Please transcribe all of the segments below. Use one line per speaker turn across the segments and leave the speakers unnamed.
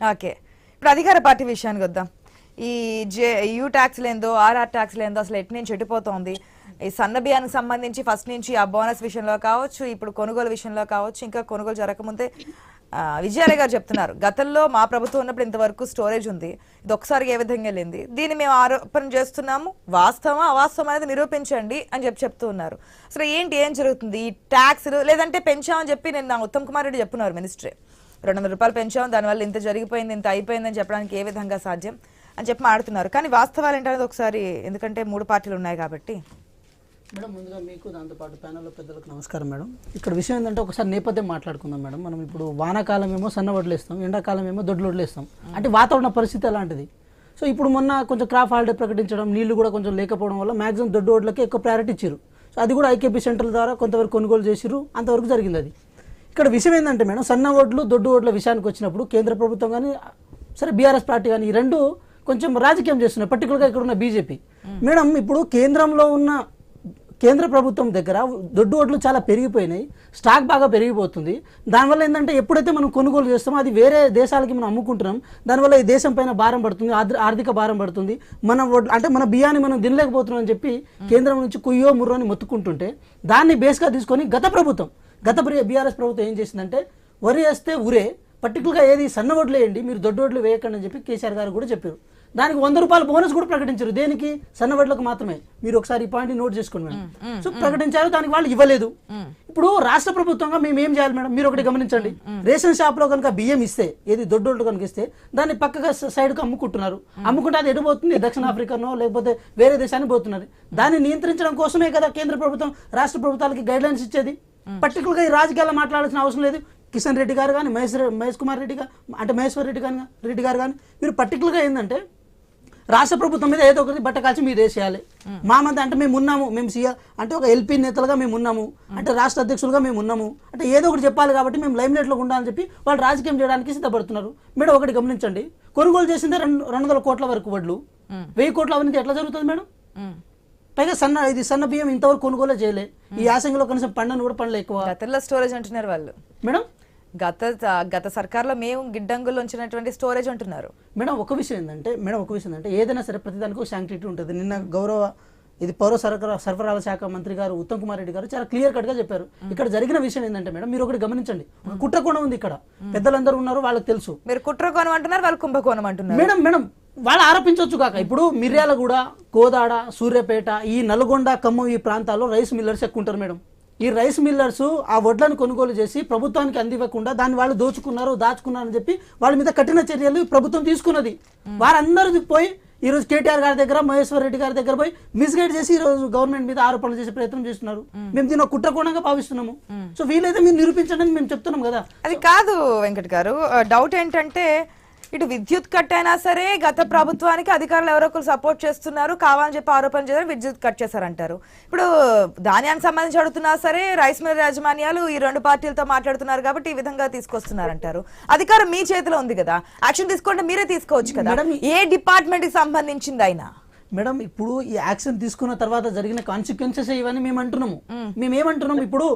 Okay. ఇప్పుడు అధికార party విషయానికి వద్దాం. ఈ జే యూ ట్యాక్స్ లేదో ఆర్ఆర్ ట్యాక్స్ లేదో అసలు ఎటు నుంచి ఎటుపోతోంది ఈ సన్న బియ్యానికి సంబంధించి ఫస్ట్ నుంచి ఆ బోనస్ విషయంలో కావచ్చు ఇప్పుడు కొనుగోలు విషయంలో కావచ్చు ఇంకా కొనుగోలు జరగకముందే విజయాలయ గారు చెప్తున్నారు. గతంలో మా ప్రభుత్వం ఉన్నప్పుడు ఇంతవరకు స్టోరేజ్ ఉంది. ఇది ఒకసారి ఏ విధంగా వెళ్ళింది? దీన్ని మేము ఆరోపణ చేస్తున్నాము. వాస్తవం అవాస్తవం అనేది నిరూపించండి అని చెప్పి చెప్తూ ఉన్నారు. అసలు ఏంటి ఏం జరుగుతుంది? ఈ ట్యాక్స్లు లేదంటే పెంచామని చెప్పి నేను నా ఉత్తమ్ కుమార్ రెడ్డి చెప్పున్నారు మినిస్ట్రీ. రెండు వందల రూపాయలు పెంచాం దానివల్ల ఇంత జరిగిపోయింది ఇంత అయిపోయిందని చెప్పడానికి ఏ విధంగా సాధ్యం అని చెప్పి మాడుతున్నారు కానీ వాస్తవాలు ఏంటనేది ఒకసారి ఎందుకంటే మూడు పార్టీలు ఉన్నాయి కాబట్టి.
మేడం ముందుగా మీకు దాంతోపాటు ప్యానల్లో పెద్దలకు నమస్కారం మేడం. ఇక్కడ విషయం ఏంటంటే ఒకసారి నేపథ్యం మాట్లాడుకుందాం మేడం. మనం ఇప్పుడు వానాకాలం ఏమో సన్న వడ్లేస్తాం ఎండాకాలం ఏమో దొడ్లు వడ్లేస్తాం అంటే వాతావరణ పరిస్థితి అలాంటిది సో ఇప్పుడు మొన్న కొంచెం క్రాప్ హాలిడే ప్రకటించడం నీళ్ళు కూడా కొంచెం లేకపోవడం వల్ల మాక్సిమం దొడ్డు ఓడ్లకి ఎక్కువ ప్రయారిటీ ఇచ్చారు సో అది కూడా ఐకేపీ సెంటర్ల ద్వారా కొంతవరకు కొనుగోలు చేసిరు అంతవరకు జరిగింది అది. ఇక్కడ విషయం ఏంటంటే మేడం సన్న ఓట్లు దొడ్డు ఓట్ల విషయానికి వచ్చినప్పుడు కేంద్ర ప్రభుత్వం కానీ సరే బీఆర్ఎస్ పార్టీ కానీ ఈ రెండు కొంచెం రాజకీయం చేస్తున్నాయి. పర్టికులర్గా ఇక్కడ ఉన్న బీజేపీ. మేడం ఇప్పుడు కేంద్రంలో ఉన్న కేంద్ర ప్రభుత్వం దగ్గర దొడ్డు ఓట్లు చాలా పెరిగిపోయినాయి. స్టాక్ బాగా పెరిగిపోతుంది. దానివల్ల ఏంటంటే ఎప్పుడైతే మనం కొనుగోలు చేస్తామో అది వేరే దేశాలకి మనం అమ్ముకుంటున్నాం. దానివల్ల ఈ దేశం పైన భారం పడుతుంది ఆర్థ- ఆర్థిక భారం పడుతుంది. మన అంటే మన బియ్యాన్ని మనం తినలేకపోతున్నాం అని చెప్పి కేంద్రం నుంచి కుయ్యో ముర్రో అని మొత్తుకుంటుంటే దాన్ని బేస్గా తీసుకొని గత ప్రభుత్వం గత బీఆర్ఎస్ ప్రభుత్వం ఏం చేసిందంటే వరి వేస్తే ఉరే పర్టికులర్గా ఏది సన్న వడ్లు వేయండి మీరు దొడ్డు వడ్లు వేయకండి అని చెప్పి కేసీఆర్ గారు కూడా చెప్పారు. దానికి వంద రూపాయల బోనస్ కూడా ప్రకటించారు. దేనికి? సన్న వడ్లకు మాత్రమే. మీరు ఒకసారి ఈ పాయింట్ నోట్ చేసుకోండి మేడం. సో ప్రకటించారు దానికి వాళ్ళు ఇవ్వలేదు. ఇప్పుడు రాష్ట్ర ప్రభుత్వంగా మేము ఏం చేయాలి మేడం? మీరు ఒకటి గమనించండి. రేషన్ షాప్లో కనుక బియ్యం ఇస్తే ఏది దొడ్డోళ్ళు కనుక ఇస్తే దాన్ని పక్కగా సైడ్కు అమ్ముకుంటున్నారు. అమ్ముకుంటే అది ఎటు పోతుంది? దక్షిణాఫ్రికానో లేకపోతే వేరే దేశానికి పోతున్నది. దాన్ని నియంత్రించడం కోసమే కదా కేంద్ర ప్రభుత్వం రాష్ట్ర ప్రభుత్వాలకి గైడ్ లైన్స్ ఇచ్చేది. పర్టికులర్గా ఈ రాజకీయాల్లో మాట్లాడాల్సిన అవసరం లేదు. కిషన్ రెడ్డి గారు కానీ మహేష్ మహేష్ కుమార్ రెడ్డి గారు అంటే మహేశ్వర్ రెడ్డి కానీ రెడ్డి గారు కానీ మీరు పర్టికులర్గా ఏంటంటే రాష్ట్ర ప్రభుత్వం మీద ఏదో ఒకటి బట్ట కాల్చి మీరు వేసేయాలి మా మంది అంటే మేము ఉన్నాము మేము సీఆర్ అంటే ఒక ఎల్పీ నేతలుగా మేము ఉన్నాము అంటే రాష్ట్ర అధ్యక్షులుగా మేము ఉన్నాము అంటే ఏదో ఒకటి చెప్పాలి కాబట్టి మేము లైమ్ లైట్లో ఉండాలని చెప్పి వాళ్ళు రాజకీయం చేయడానికి సిద్ధపడుతున్నారు. మేడం ఒకటి గమనించండి. కొనుగోలు చేసిందే రెండు రెండు వందల కోట్ల వరకు వడ్లు. వెయ్యి కోట్ల అవినీతి ఎట్లా జరుగుతుంది మేడం? పైగా సన్న ఇది సన్న బియ్యం ఇంతవరకు కొనుగోలే చేయలే. ఈ యాసంగిలో కనీసం పండను కూడా పండ్లు ఎక్కువ.
గతంలో స్టోరేజ్ అంటున్నారు వాళ్ళు.
మేడం?
గత గత సర్కార్లో మేము గిడ్డంగుల్లో ఉంచినటువంటి స్టోరేజ్ అంటున్నారు
మేడం ఒక విషయం ఏంటంటే మేడం ఒక విషయం ఏంటంటే ఏదైనా సరే ప్రతిదానికి శాంక్టిటీ ఉంటుంది. నిన్న గౌరవ ఇది పౌర సరఫరా సరఫరాల శాఖ మంత్రి గారు ఉత్తమ్ కుమార్ రెడ్డి గారు చాలా క్లియర్ కట్గా చెప్పారు. ఇక్కడ జరిగిన విషయం ఏంటంటే మేడం మీరు ఒకటి గమనించండి. ఒక కుట్ర కోణం ఉంది ఇక్కడ. పెద్దలందరూ ఉన్నారు వాళ్ళకి తెలుసు.
మీరు కుట్రకోణం అంటున్నారు వాళ్ళు కుంభకోణం అంటున్నారు.
మేడం మేడం వాళ్ళు ఆరోపించవచ్చు కాక. ఇప్పుడు మిర్యాలగూడ కోదాడ సూర్యాపేట ఈ నల్గొండ ఖమ్మం ఈ ప్రాంతాల్లో రైస్ మిల్లర్స్ ఎక్కువ ఉంటారు మేడం. ఈ రైస్ మిల్లర్స్ ఆ వడ్లను కొనుగోలు చేసి ప్రభుత్వానికి అందివ్వకుండా దాన్ని వాళ్ళు దోచుకున్నారు దాచుకున్నారు అని చెప్పి వాళ్ళ మీద కఠిన చర్యలు ప్రభుత్వం తీసుకున్నది. వారందరూ పోయి ఈ రోజు కేటీఆర్ గారి దగ్గర మహేశ్వర్ రెడ్డి గారి దగ్గర పోయి మిస్గైడ్ చేసి ఈ రోజు గవర్నమెంట్ మీద ఆరోపణలు చేసే ప్రయత్నం చేస్తున్నారు. మేము. దీన్ని ఒక కుట్రకోణంగా భావిస్తున్నాము. సో వీలైతే మీరు నిరూపించండి మేము చెప్తున్నాం కదా.
అది కాదు వెంకట్ గారు. డౌట్ ఏంటంటే ఇటు విద్యుత్ కట్ అయినా సరే గత ప్రభుత్వానికి అధికారులు ఎవరో ఒకరు సపోర్ట్ చేస్తున్నారు కావాలని చెప్పి ఆరోపణ చేశారు విద్యుత్ కట్ చేశారంటారు. ఇప్పుడు ధాన్యానికి సంబంధించి అడుగుతున్నా సరే రైస్ మిల్ యాజమాన్యాలు ఈ రెండు పార్టీలతో మాట్లాడుతున్నారు కాబట్టి ఈ విధంగా తీసుకొస్తున్నారంటారు. అధికారం మీ చేతిలో ఉంది కదా యాక్షన్ తీసుకుంటే మీరే తీసుకోవచ్చు కదా.
మేడం,
ఏ డిపార్ట్మెంట్కి సంబంధించింది అయినా?
మేడం ఇప్పుడు ఈ యాక్షన్ తీసుకున్న తర్వాత జరిగిన కాన్సిక్వెన్సెస్ ఇవన్నీ మేము. అంటున్నాము మేము ఇప్పుడు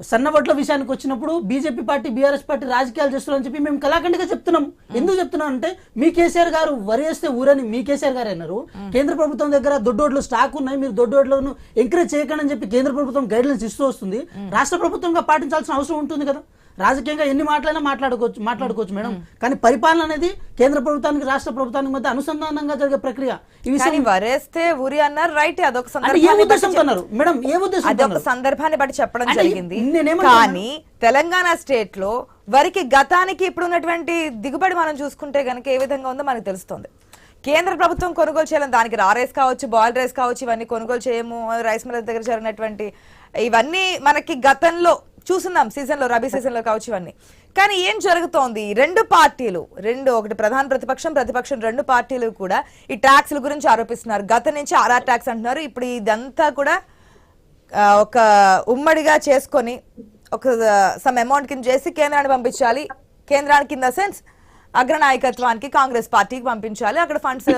సన్నవడ్ల విషయానికి వచ్చినప్పుడు బీజేపీ పార్టీ బీఆర్ఎస్ పార్టీ రాజకీయాలు చేస్తున్నారని చెప్పి మేము కళాఖండిగా చెప్తున్నాం. ఎందుకు చెప్తున్నాం అంటే మీ కేసీఆర్ గారు వరేస్తే ఊరని మీ కేసీఆర్ గారు అన్నారు. కేంద్ర ప్రభుత్వం దగ్గర దొడ్డోడ్లు స్టాక్ ఉన్నాయి మీరు దొడ్డోడ్లను ఎంకరేజ్ చేయకండి అని చెప్పి కేంద్ర ప్రభుత్వం గైడ్లైన్స్ ఇస్తూ వస్తుంది. రాష్ట్ర ప్రభుత్వంగా పాటించాల్సిన అవసరం ఉంటుంది కదా. రాజకీయంగా ఎన్ని మాటలైనా మాట్లాడుకోవచ్చు మాట్లాడుకోవచ్చు మేడం. కానీ పరిపాలన అనేది కేంద్ర ప్రభుత్వానికి రాష్ట్ర ప్రభుత్వానికి మధ్య అనుసంధానంగా జరిగే ప్రక్రియ. ఈ విషయం
కానీ వరేస్తే ఊరి అన్నారు రైట్ అదొక
ఏ
సందర్భాన్ని బట్టి
ఉద్దేశంతో అన్నారు? మేడం ఏ ఉద్దేశంతో
అది ఒక
అన్నారు?
సందర్భాన్ని బట్టి చెప్పడం జరిగింది. కానీ తెలంగాణ స్టేట్లో వరికి గతానికి ఇప్పుడు ఉన్నటువంటి దిగుబడి మనం చూసుకుంటే గనుక ఏ విధంగా ఉందో మనకు తెలుస్తుంది. కేంద్ర ప్రభుత్వం కొనుగోలు చేయాలని దానికి రా రైస్ కావచ్చు బాయిల్ రైస్ కావచ్చు ఇవన్నీ కొనుగోలు చేయము రైస్ మిల్ దగ్గర జరిగినటువంటి ఇవన్నీ మనకి గతంలో చూస్తున్నాం సీజన్లో రబీ సీజన్లో కావచ్చు ఇవన్నీ. కానీ ఏం జరుగుతోంది? రెండు పార్టీలు రెండు ఒకటి ప్రధాన ప్రతిపక్షం ప్రతిపక్షం రెండు పార్టీలు కూడా ఈ ట్యాక్స్ల గురించి ఆరోపిస్తున్నారు. గత నుంచి ఆర్ఆర్ ట్యాక్స్ అంటున్నారు. ఇప్పుడు ఇదంతా కూడా ఒక ఉమ్మడిగా చేసుకొని ఒక సమ్ అమౌంట్ కింద చేసి కేంద్రాన్ని పంపించాలి. కేంద్రానికి ఇన్ ద సెన్స్ అగ్రనాయకత్వానికి కాంగ్రెస్ పార్టీకి పంపించాలి. అక్కడ ఫండ్స్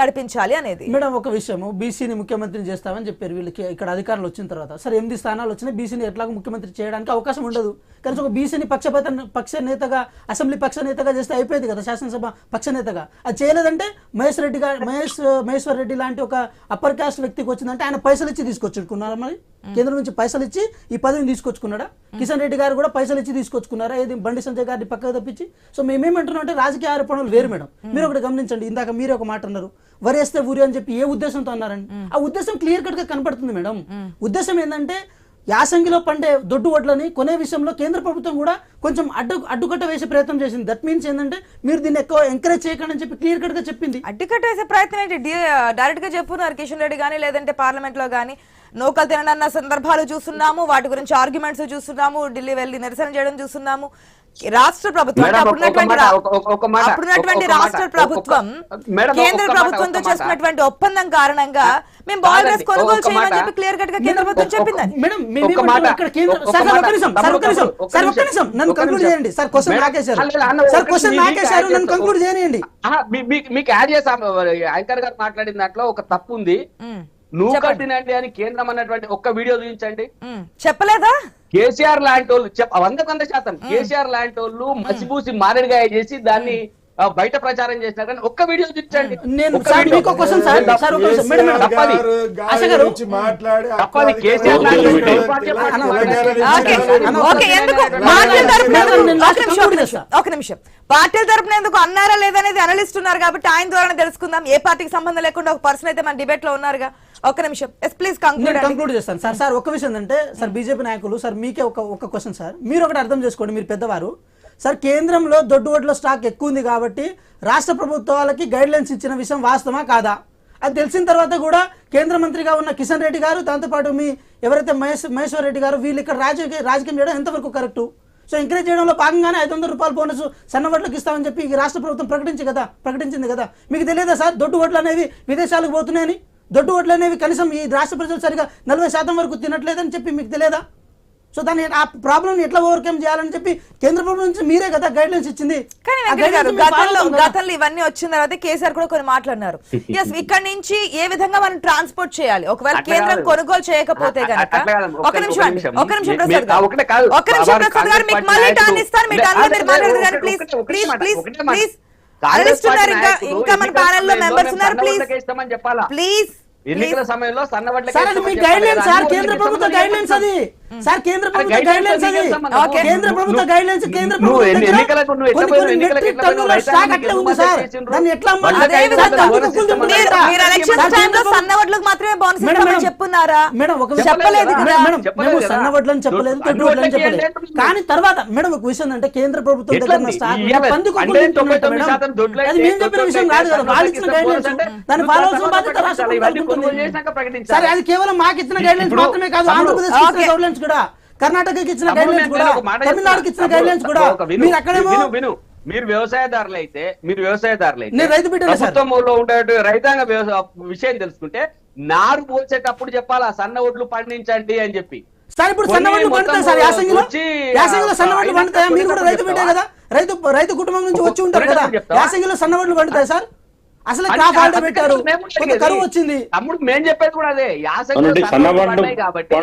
నడిపించాలి అనేది.
మేడం ఒక విషయము. బీసీని ముఖ్యమంత్రిని చేస్తామని చెప్పారు వీళ్ళకి. ఇక్కడ అధికారులు వచ్చిన తర్వాత. సరే ఎనిమిది స్థానాలు వచ్చినా బీసీని ఎట్లాగో ముఖ్యమంత్రి చేయడానికి అవకాశం ఉండదు. కనీసం ఒక బీసీని పక్షపాత పక్ష నేతగా అసెంబ్లీ పక్ష నేతగా చేస్తే అయిపోయేది కదా శాసనసభ పక్ష నేతగా. అది చేయలేదంటే మహేష్ రెడ్డి గారు మహేష్ మహేశ్వర్ రెడ్డి లాంటి ఒక అప్పర్ కాస్ట్ వ్యక్తికి వచ్చిందంటే ఆయన పైసలు ఇచ్చి తీసుకొచ్చుకున్నారా మరి? కేంద్రం నుంచి పైసలు ఇచ్చి ఈ పదవిని తీసుకొచ్చుకున్నాడా? కిషన్ రెడ్డి గారు కూడా పైసలు ఇచ్చి తీసుకొచ్చుకున్నారా? ఏది? బండి సంజయ్ గారిని పక్కకు తప్పించి. సో మేమేమంటున్నాం అంటే రాజకీయ ఆరోపణలు వేరు మేడం. మీరు ఒకటి గమనించండి. ఇందాక మీరు ఒక మాట అన్నారు. వరేస్తే ఊరి అని చెప్పి ఏ ఉద్దేశంతో అన్నారండి? ఆ ఉద్దేశం క్లియర్ కట్గా కనపడుతుంది మేడం. ఉద్దేశం ఏంటంటే యాసంగిలో పండే దొడ్డు వడ్లని కొనే విషయంలో కేంద్ర ప్రభుత్వం కూడా కొంచెం అడ్డు అడ్డుకట్ట వేసే ప్రయత్నం చేసింది. దట్ మీన్స్ ఏంటంటే మీరు దీన్ని ఎక్కువ ఎంకరేజ్ చేయకండి అని చెప్పి క్లియర్ కట్గా చెప్పింది.
అడ్డుకట్ట వేసే ప్రయత్నం ఏంటి? డైరెక్ట్గా చెప్పున్నారు కిషన్ రెడ్డి కానీ లేదంటే పార్లమెంట్లో కానీ నూకలు తినడన్న సందర్భాలు చూస్తున్నాము వాటి గురించి ఆర్గ్యుమెంట్స్ చూస్తున్నాము ఢిల్లీ వెళ్ళి నిరసన చేయడం చూస్తున్నాము. రాష్ట్ర ప్రభుత్వం అప్పుడున్నటువంటి రాష్ట్ర ప్రభుత్వం కేంద్ర ప్రభుత్వంతో. చేసుకున్నటువంటి ఒప్పందం కారణంగా మేము బాల్ డ్రెస్ కొనుగోలు చేయమని. చెప్పి క్లియర్ కట్గా కేంద్ర ప్రభుత్వం
ఒక్క-
చెప్పిందని
మేడం
ఒక్క
మేమేమంటున్నాం
మాట,
ఇక్కడ కేంద్ర
ఒక్క
సార్ సార్, ఒక్క
మాట,
నిమిషం సార్ ఒక్క నిమిషం.
ఒక్క
సార్ ఒక్క
నిమిషం,
నిమిషం నన్ను
ఒక్క
కంక్లూడ్
నిమిషం.
చేయండి. సార్ క్వశ్చన్
మేడం,
నాకేశారు
అల్ల- అన్న
సార్
ఒక్క
క్వశ్చన్
నిమిషం,
నాకేశారు
మీకు
నన్ను
యాడ్
కంక్లూడ్
చేస్తా.
చేయనియండి
ఆహా, మీ- మీకు మీకు యాడ్ చేసాం యాంకర్ గారు మాట్లాడిన దాంట్లో ఒక తప్పు ఉంది. నువ్వు. కట్టినండి అని కేంద్రం అన్నటువంటి ఒక్క వీడియో చూపించండి.
చెప్పలేదా?
కేసీఆర్ లాంటి వాళ్ళు వందకు వంద శాతం కేసీఆర్ లాంటి వాళ్ళు మసిపూసి మారేడుగాయ చేసి దాన్ని బయట ప్రచారం చేసినా కానీ ఒక్క వీడియో చూపించండి.
నేను
ఒక్క
సార్
వీడియో.
మీకు క్వశ్చన్ సార్ సార్ ఒక నిమిషం మేడం మేడం
తప్పది.
ఆశ గారు,
తప్పది. కేసీఆర్ లాంటి
అన్న,
ఓకే.
అన్న,
ఓకే ఎందుకు?
అన్న,
పార్టీల తరపున ఒక నిమిషం, పార్టీల తరపున ఎందుకు అన్నారా లేదనేది అనలిస్ట్ ఉన్నారు కాబట్టి ఆయన ద్వారా తెలుసుకుందాం. ఏ పార్టీకి సంబంధం లేకుండా ఒక పర్సన్ అయితే మన డిబేట్లో ఉన్నారుగా. ఒక నిమిషం. ఎస్ ప్లీజ్ కంక్లూడ్
కంక్లూడ్ చేస్తాను. సార్ సార్ ఒక విషయం అంటే సార్ బీజేపీ నాయకులు సార్ మీకే ఒక ఒక క్వశ్చన్ సార్. మీరు ఒకటి అర్థం చేసుకోండి మీరు పెద్దవారు. సార్ కేంద్రంలో దొడ్డు ఓట్ల స్టాక్ ఎక్కువ ఉంది కాబట్టి రాష్ట్ర ప్రభుత్వాలకి గైడ్ లైన్స్ ఇచ్చిన విషయం వాస్తవమా కాదా? అది తెలిసిన తర్వాత కూడా కేంద్ర మంత్రిగా ఉన్న కిషన్ రెడ్డి గారు దాంతోపాటు మీ ఎవరైతే మహేష్ మహేశ్వర్ రెడ్డి గారు వీళ్ళు ఇక్కడ రాజకీయ రాజకీయం చేయడం ఎంతవరకు కరెక్టు? సో ఎంకరేజ్ చేయడంలో భాగంగానే ఐదు వందల రూపాయల బోనస్ సన్నవడ్లకు ఇస్తామని చెప్పి ఈ రాష్ట్ర ప్రభుత్వం ప్రకటించి కదా ప్రకటించింది కదా. మీకు తెలియదా సార్ దొడ్డు ఓట్లు అనేవి విదేశాలకు పోతున్నాయని? దొడ్డు ఓట్లు అనేవి కనీసం ఈ రాష్ట్ర ప్రజలు సరిగా నలభై శాతం వరకు తినట్లేదని చెప్పి మీకు తెలియదా? సో దాన్ని ఆ ప్రాబ్లం ఎట్లా ఓవర్కమ్ చేయాలని చెప్పి కేంద్ర ప్రభుత్వం నుంచి మీరే కదా గైడ్ లైన్స్ ఇచ్చింది
గతంలో ఇవన్నీ వచ్చిన తర్వాత కేసీఆర్ కూడా కొన్ని మాట్లాడినారు. ఎస్ ఇక్కడ నుంచి ఏ విధంగా మనం ట్రాన్స్పోర్ట్ చేయాలి? ఒకవేళ కేంద్రం
కాదు.
కొనుగోలు చేయకపోతే గనక. ఒక నిమిషం. ఒక నిమిషం
మీ-
ప్రసాద్
మీ- ఆ, ఒకటే కాదు.
గారు ఒక నిమిషం
వారు
ప్రసాద్ గారు మీకు
కాంగ్రెస్
మళ్ళీ
పార్టీ
టర్న్ ఇస్తాను. మీ
నాయకులు-
టర్న్లో మీరు
అదే,
మాట్లాడదు కానీ
ఒకటే-
ప్లీజ్ ప్లీజ్ ప్లీజ్. ప్లీజ్ ఇంకా మన
ఎన్నికల ప్యానెల్లో
మెంబర్స్ ఉన్నారు ప్లీజ్ ప్లీజ్
ఎన్నికల సమయంలో సన్నవడ్లకే
సార్ అది
ఇస్తామని
మీ
చెప్పాలి.
Guidelines sir.
అన్ని
కేంద్ర
వాళ్ళకి
ప్రభుత్వ
ఇస్తామని
గైడ్ లైన్స్ అది. సార్ కేంద్ర ప్రభుత్వ గైడ్ లైన్స్
అది.
కేంద్ర ప్రభుత్వ గైడ్ లైన్స్ కేంద్ర ప్రభుత్వం
ఎట్లా?
స్టాక్ అట్లే ఉంది సార్. దాన్ని?
మీరు ఎలక్షన్ సన్న వడ్లకు మాత్రమే బోనస్ ఇస్తామని. చెప్పున్నారా?
మేడం ఒక
చెప్పలేదు
మేడం, మేము. సన్న వడ్లని చెప్పలేదు
దొడ్డు
వడ్లని చెప్పలేదు. కానీ తర్వాత మేడం ఒక విషయం అంటే కేంద్ర ప్రభుత్వం దగ్గర స్టాక్ అది మేము చెప్పిన విషయం కాదు వాళ్ళు ఇచ్చిన గైడ్ లైన్స్ దాన్ని ఫాలో బాధ్యత రాష్ట్ర. సరే అది కేవలం మాకు ఇచ్చిన గైడ్ లైన్స్ మాత్రమే కాదు ఆంధ్రప్రదేశ్. గైడ్ లైన్స్ కూడా కర్ణాటకకి ఇచ్చిన
తమ్ముడు,
గైడ్ లైన్స్
నేను
కూడా తమిళనాడుకి ఇచ్చిన
చెప్తున్నా.
గైడ్ లైన్స్ కూడా మీరు అక్కడేమో
విను మీరు వ్యవసాయదారులు అయితే మీరు వ్యవసాయదారులు అయితే
రైతు బిడ్డనే సార్.
ప్రభుత్వంలో ఉండే రైతాంగ విషయం తెలుసుకుంటే నారు పోసేటప్పుడు చెప్పాలా సన్న ఒడ్లు పండించండి అని చెప్పి
సార్ ఇప్పుడు సన్న
మొత్తం
పండుతాయి సార్ యాసంగిలో యాసంగిలో సన్న వడ్లు
అయినా
పండుతాయా మీరు కూడా రైతు బిడ్డే? కదా రైతు రైతు కుటుంబం నుంచి వచ్చి ఉంటారు కదా? యాసంగిలో సన్న వడ్లు పండుతాయి సార్ అసలు క్రాప్
అందుకని
పెట్టారు. కరువు వచ్చింది
తమ్ముడు మేము చెప్పేది కూడా అదే పండాయి కాబట్టి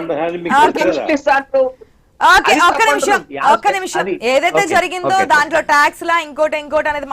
ఒక్క నిమిషం. ఒక్క నిమిషం. ఏదైతే జరిగిందో. దాంట్లో ట్యాక్స్ లా ఇంకోటి ఇంకోటి అనేది